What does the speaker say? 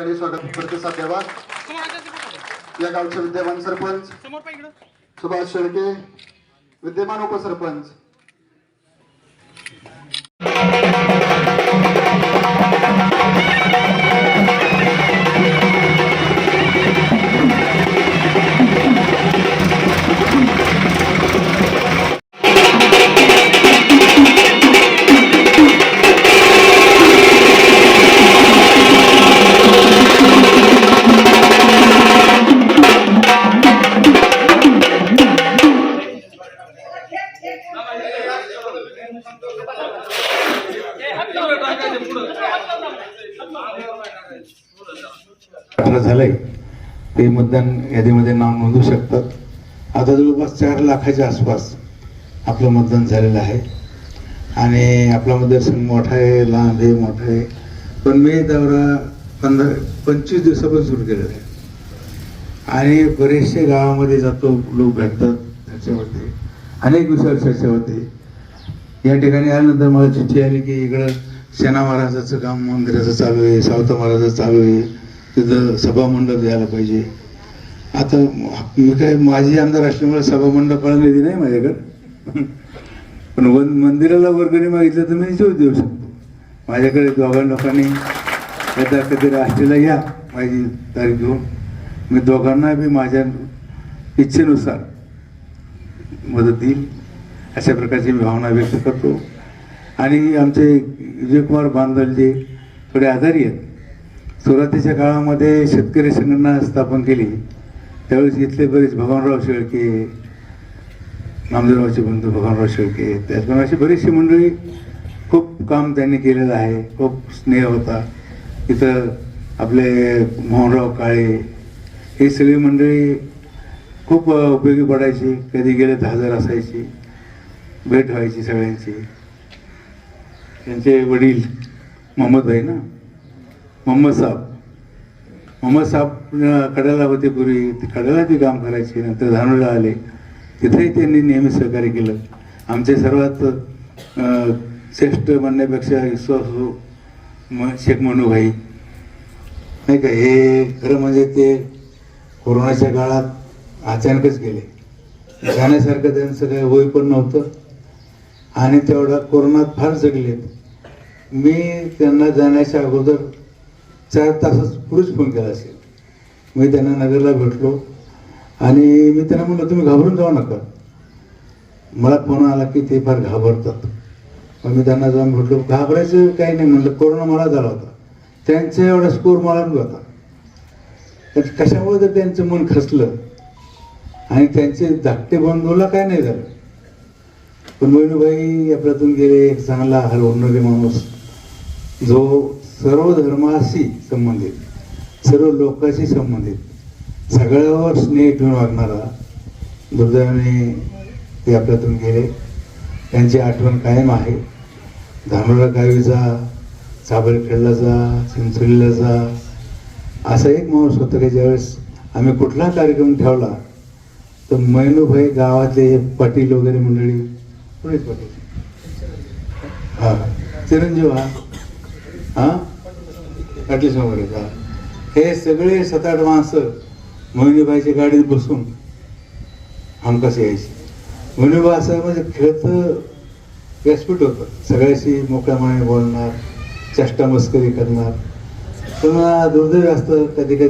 ठिकाणी स्वागत प्रतिसाद द्यावा या गावचे विद्यमान सरपंच सुभाष शेळके विद्यमान उपसरपंच. झालंय. ते मतदान यादीमध्ये नाव नोंदवू शकतात. आता जवळपास चार लाखाच्या आसपास आपलं मतदान झालेलं आहे. आणि आपला मतदारसंघ मोठा आहे लहान आहे मोठा आहे. पण मी दौरा पंधरा पंचवीस दिवसापासून सुरू केलेला आहे. आणि बरेचसे गावामध्ये जातो लोक भेटतात त्याच्यावरती. अनेक विषयावर चर्चा होते. या ठिकाणी आल्यानंतर मला चिठ्ठी आली की इकडं सेना महाराजाचं काम मंदिराचं चालू आहे सावता महाराजाचं चालू आहे. तिथं सभामंडप द्यायला पाहिजे. आता मी काय माझी आमदार असल्यामुळे सभामंडपाला निधी नाही माझ्याकडं. पण वन मंदिराला वर्गणी मागितलं तर मी देऊ देऊ शकतो. माझ्याकडे दोघां लोकांनी एकदा कधी राष्ट्रीयला या माझी तारीख घेऊन. मी दोघांना बी माझ्या इच्छेनुसार मदत देईल. अशा प्रकारची मी भावना व्यक्त करतो. आणि आमचे विजयकुमार बांदलजी थोडे आजारी आहेत. सुरुवातीच्या काळामध्ये शेतकरी संघटना स्थापन केली. त्यावेळेस इथले बरेच भगवानराव शेळके नामदेवरावचे बंधू भगवानराव शेळके त्याचप्रमाणे अशी बरीचशी मंडळी खूप काम त्यांनी केलेलं आहे. खूप स्नेह होता. इथं आपले मोहनराव काळे ही सगळी मंडळी खूप उपयोगी पडायची. कधी गेले तर हजर असायची. भेट व्हायची सगळ्यांची. त्यांचे वडील मोहम्मद भाई ना? मोहम्मद साहेब. मोहम्मद साहेब कड्याला होते पूर्वी. कड्याला ते काम करायचे नंतर धानोडला आले. तिथेही त्यांनी नेहमी सहकार्य केलं. आमचे सर्वात श्रेष्ठ म्हणण्यापेक्षा विश्वास म शेख मनुभाई नाही का? हे खरं म्हणजे ते कोरोनाच्या काळात अचानकच गेले. जाण्यासारखं त्यांचं काही वय पण नव्हतं. आणि तेवढा कोरोनात फार जगलेत. मी त्यांना जाण्याच्या अगोदर चार तासच पुरुष फोन केला असेल. मी त्यांना नगरला भेटलो. आणि मी त्यांना म्हणलं तुम्ही घाबरून जाऊ नका. मला फोन आला की ते फार घाबरतात. मग मी त्यांना जाऊन भेटलो घाबरायचं काही नाही. म्हणलं कोरोना मला झाला होता. त्यांचा एवढा स्कोर मला होता तर कशामुळे जर त्यांचं मन खचलं आणि त्यांचे धाकटे बंधूला काय नाही झालं. पण मोहिनीबाई आपल्यातून गेले एक चांगला हरवणारे माणूस. जो सर्व धर्माशी संबंधित सर्व लोकांशी संबंधित सगळ्यावर स्नेह ठेवून वागणारा दुर्दैवाने ते आपल्यातून गेले. त्यांची आठवण कायम आहे. धानोरा गावीचा साबरखेडलाचा जा जा. असा एक माणूस होता की ज्यावेळेस आम्ही कुठला कार्यक्रम ठेवला तर मैनूभाई गावातले पाटील वगैरे मंडळी पुढेच पाटील हा चिरंजीव हा. हा? पाटील समोर हे. सगळे सात आठ माणसं मोहिनीबाईच्या गाडीत बसून हमकास यायची. मोहिनीबा असं म्हणजे खेळतं व्यासपीठ होतं. सगळ्याशी मोकळ्या माने बोलणार चष्टा मस्करी करणार. पण दुर्दैव असतं कधी कधी